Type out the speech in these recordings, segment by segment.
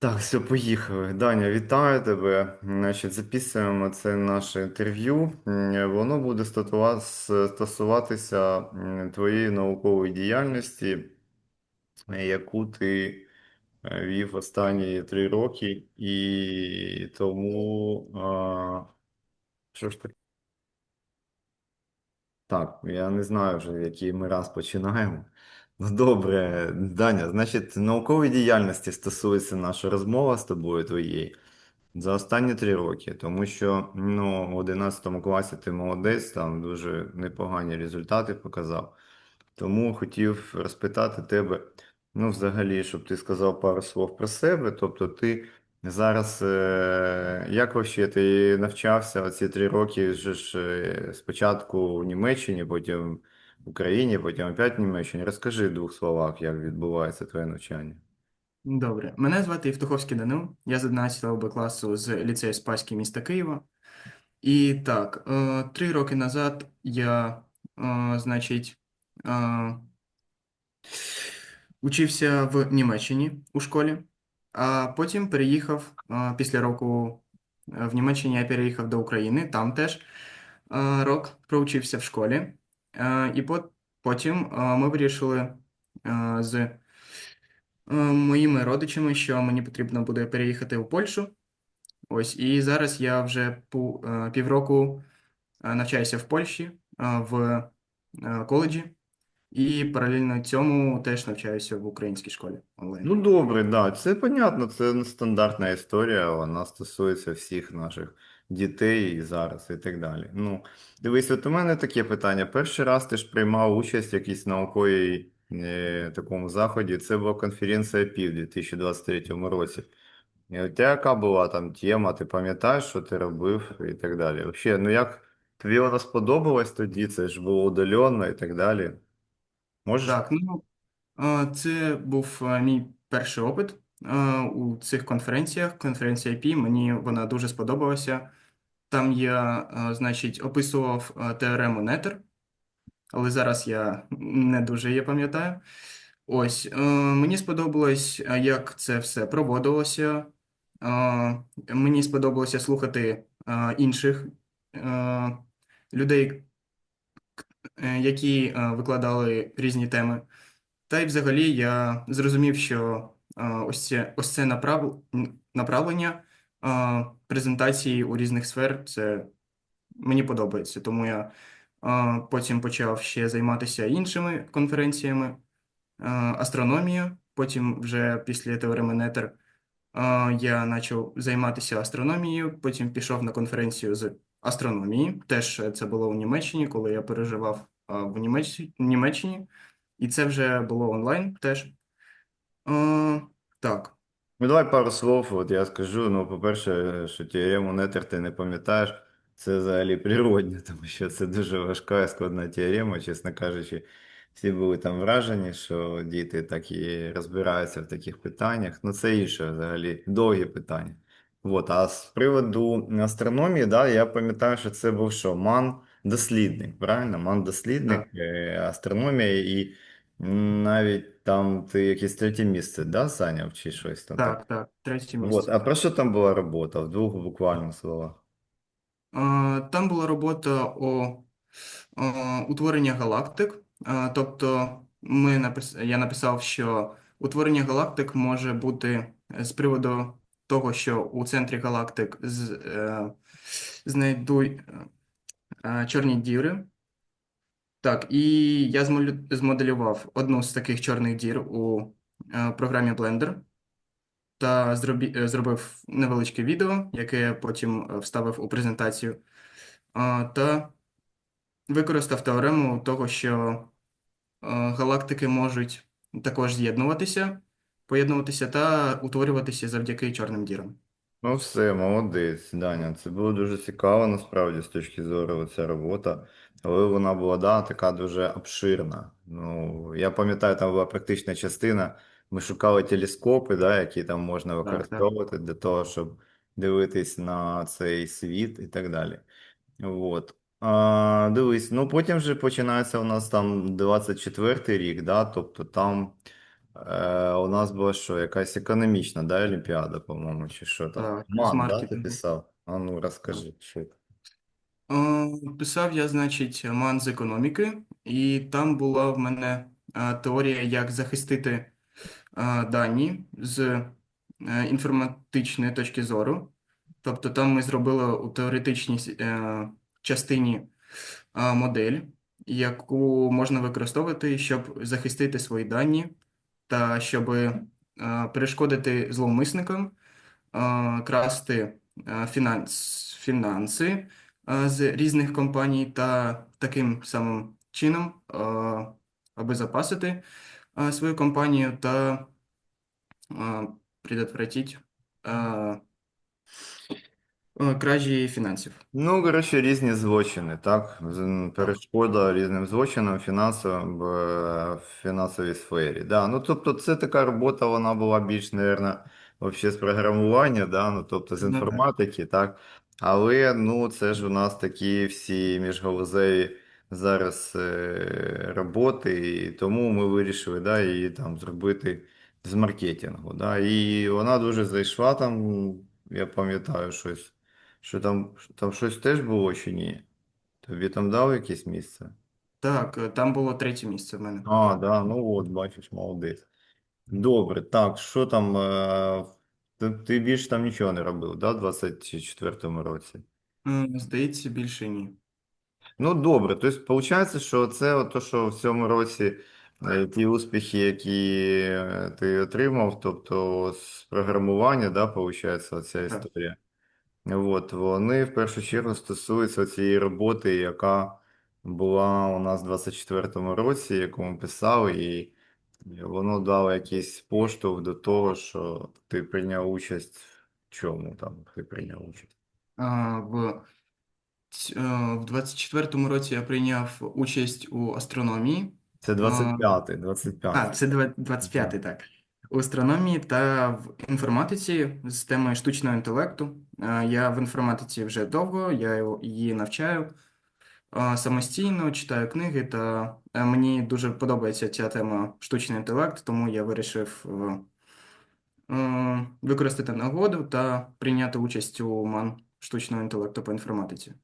Так, все, поїхали. Даня, вітаю тебе. Значить, записуємо це наше інтерв'ю. М, Воно буде стосуватися твоєї наукової діяльності, е, яку ти е, вів останні три роки, і тому а, що ж таке? Так, я не знаю вже, який ми раз починаємо. Ну, добре, Даня, значить, наукової діяльності стосується наша розмова з тобою твоєї. За останні три роки, тому що ну, в 11 класі ти молодець, там дуже непогані результати показав. Тому хотів розпитати тебе, ну, взагалі, щоб ти сказав пару слов про себе. Тобто, ти зараз, е, як вообще ти навчався оці три роки вже ж е, спочатку в Німеччині, потім в Україні, потім опять Німеччині. Розкажи в двох словах, як відбувається твоє навчання. Добре, мене звати Євтуховський Данил, я з 11 Б класу з ліцею Спаський міста Києва. І так, е, три роки назад я, е, значить, е, учився в Німеччині у школі, а потім переїхав після року в Німеччині я переїхав до України, там теж рок проучився в школі. І пот- потім е, ми вирішили з е, моїми родичами, що мені потрібно буде переїхати у Польщу. Ось, і зараз я вже півроку навчаюся в Польщі в коледжі, і паралельно цьому теж навчаюся в українській школі онлайн. Ну, добре, да, це понятно, це стандартна історія, вона стосується всіх наших дітей зараз, і так далі. Ну, дивись, от у мене таке питання. Перший раз ти ж приймав участь в якійсь науковій е, такому заході. Це була конференція ПІВ у 2023 році. І у яка була там тема, ти пам'ятаєш, що ти робив і так далі. Взагалі, ну як тобі вона сподобалась тоді, це ж було удаленно і так далі. Можеш Так, ну це був мій перший опит у цих конференціях. Конференція IP, мені вона дуже сподобалася. Там я, е, значить, описував е, теорему Нетер, але зараз я не дуже її пам'ятаю. Ось, е, мені сподобалось, як це все проводилося. Мені сподобалося слухати інших людей, які викладали різні теми. Та й взагалі я зрозумів, що ось це, ось це направ, направлення презентації у різних сфер, це мені подобається. Тому я потім почав ще займатися іншими конференціями, е, астрономією. Потім вже після теореми Нетер я почав займатися астрономією, потім пішов на конференцію з астрономії. Теж це було у Німеччині, коли я переживав в Німеччині, Німеччині. І це вже було онлайн теж. Так, Ну, давай пару слов. От я скажу. Ну, по-перше, що теорему Нетер ти не пам'ятаєш, це взагалі природне, тому що це дуже важка і складна теорема, чесно кажучи. Всі були там вражені, що діти так і розбираються в таких питаннях. Ну, це інше взагалі довгі питання. От, а з приводу астрономії, да, я пам'ятаю, що це був що? Ман-дослідник, правильно? Ман-дослідник, так, е, астрономія і навіть там ти якесь третє місце, да, зайняв чи щось там так? так, так, третє Вот. місце. А про що там була робота? В двох буквально словах. Е, Там була робота о, е, утворенні галактик. Е, Тобто, ми напис... я написав, що утворення галактик може бути з приводу того, що у центрі галактик з, е, знайдуть е, чорні діри. Так, і я змоделював одну з таких чорних дір у е, програмі Blender та е, зробив невеличке відео, яке я потім е, вставив у презентацію, та використав теорему того, що галактики можуть також з'єднуватися, поєднуватися та утворюватися завдяки чорним дірам. Ну, все, молодець, Даня. Це було дуже цікаво, насправді, з точки зору ця робота. Але вона була, да, така дуже обширна. Ну, я пам'ятаю, там була практична частина. Ми шукали телескопи, да, які там можна Так, так. використовувати для того, щоб дивитись на цей світ і так далі. Вот. А, дивись, ну потім вже починається у нас там 24-й рік, да, тобто там Е, у нас була що, якась економічна, да, Олімпіада, по-моєму, чи що там? Так, з Ман, да, ти маркетингу. писав? А ну, розкажи, що це. Е, Писав я, значить, ман з економіки, і там була в мене е, теорія, як захистити е, дані з е, інформатичної точки зору. Тобто там ми зробили у теоретичній е, частині е, модель, яку можна використовувати, щоб захистити свої дані та щоб е, перешкодити зловмисникам е, красти е, фінанс, фінанси з різних компаній та таким самим чином аби обезопасити е, свою компанію та предотвратить е, е, кражі фінансів. Ну, коротше, різні злочини, так? З- Перешкода різним злочинам фінансовим в е, в фінансовій сфері. Да. Ну, тобто, це така робота, вона була більш, мабуть, вообще з програмування, да? ну, тобто з Ну, так. інформатики, так? Але, ну, це ж у нас такі всі міжгалузеві зараз е, роботи, і тому ми вирішили, да, її там зробити з маркетингу, да? І вона дуже зайшла там, я пам'ятаю щось. Що там, там щось теж було чи ні? Тобі там дав якесь місце? Так, е, там було третє місце в мене. А, да, ну от, бачиш, молодець. Добре, так, що там, е, ти, ти більше там нічого не робив, да, в 24-му році? М, Здається, більше ні. Ну, добре, тобто, виходить, що це от то, що в цьому році е, ті успіхи, які е, ти отримав, тобто з програмування, да, виходить, оця Так. історія. От, вони в першу чергу стосуються цієї роботи, яка була у нас в 24-му році, яку ми писали, і воно дало якийсь поштовх до того, що ти прийняв участь в чому там ти прийняв участь. А, В, ць- е, в 24-му році я прийняв участь у астрономії. Це 25-й, 25-й. А, це два- 25-й, так. У астрономії та в інформатиці з теми штучного інтелекту. Е, Я в інформатиці вже довго, я її навчаю е, самостійно, читаю книги, та е, мені дуже подобається ця тема штучний інтелект, тому я вирішив використати нагоду та прийняти участь у МАН штучного інтелекту по інформатиці.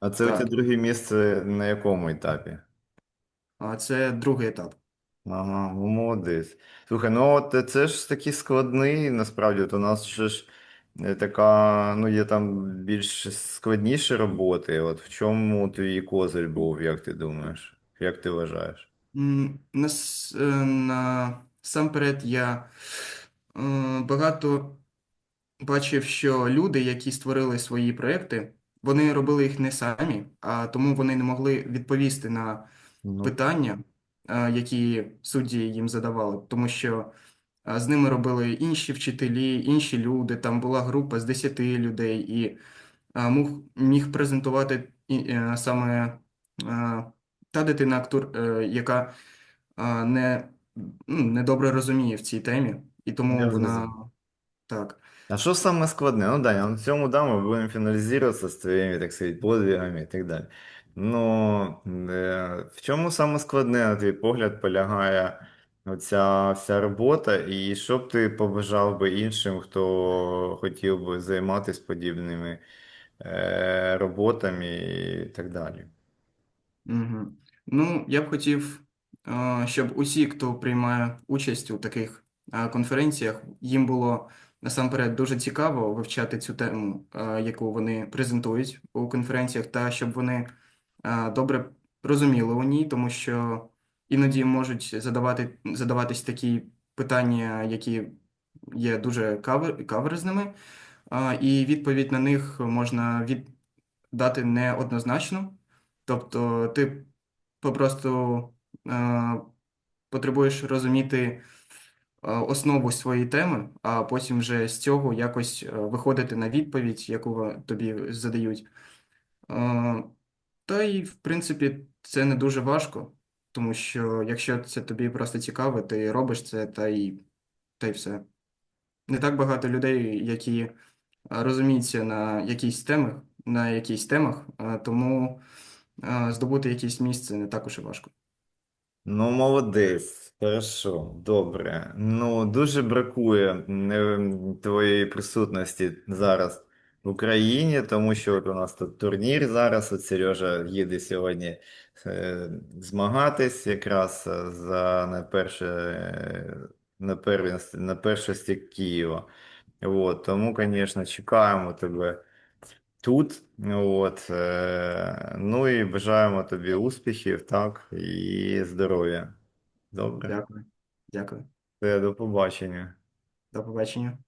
А це у тебе друге місце на якому етапі? А Це другий етап. Ага, ну молодець. Слухай, ну от це ж такий складний, насправді, от у нас ще ж е, така, ну є там більш складніші роботи. От в чому твій козир був, як ти думаєш? Як ти вважаєш? М, Нас, е, насамперед я е, багато бачив, що люди, які створили свої проекти, вони робили їх не самі, а тому вони не могли відповісти на Ну, питання, е, які судді їм задавали, тому що е, з ними робили інші вчителі, інші люди. Там була група з 10 людей, і е, мог, міг презентувати е, саме е, та дитина, актор, е, яка е, не, ну, недобре розуміє в цій темі, і тому Я вона так. А що саме складне? Ну, Даня, на цьому да, ми будемо фіналізуватися з твоїми, так сказати, подвигами і так далі. Ну, е, в чому саме складне, на твій погляд, полягає оця вся робота, і що б ти побажав би іншим, хто хотів би займатися подібними е, роботами і так далі? Угу. Ну, я б хотів, е, щоб усі, хто приймає участь у таких конференціях, їм було насамперед дуже цікаво вивчати цю тему, яку вони презентують у конференціях, та щоб вони добре розуміли у ній, тому що іноді можуть задавати, задаватись такі питання, які є дуже кавер, каверзними, е, і відповідь на них можна від, дати неоднозначно. Тобто ти попросту е, потребуєш розуміти е, основу своєї теми, а потім вже з цього якось е, виходити на відповідь, яку тобі задають. Та й, в принципі, це не дуже важко, тому що якщо це тобі просто цікаво, ти робиш це та й, та й все. Не так багато людей, які е, розуміються на якійсь темах, на якійсь темах, тому е, здобути якесь місце не так уж і важко. Ну, молодець, хорошо, добре. Ну, дуже бракує твоєї присутності зараз в Україні, тому що от у нас тут турнір зараз. От Сережа їде сьогодні е, змагатись якраз е, за на перше, е, на первенстві, на першості Києва. От, тому, звісно, чекаємо тебе тут. От, ну і бажаємо тобі успіхів, так, і здоров'я. Добре. Дякую. Дякую. До побачення. До побачення.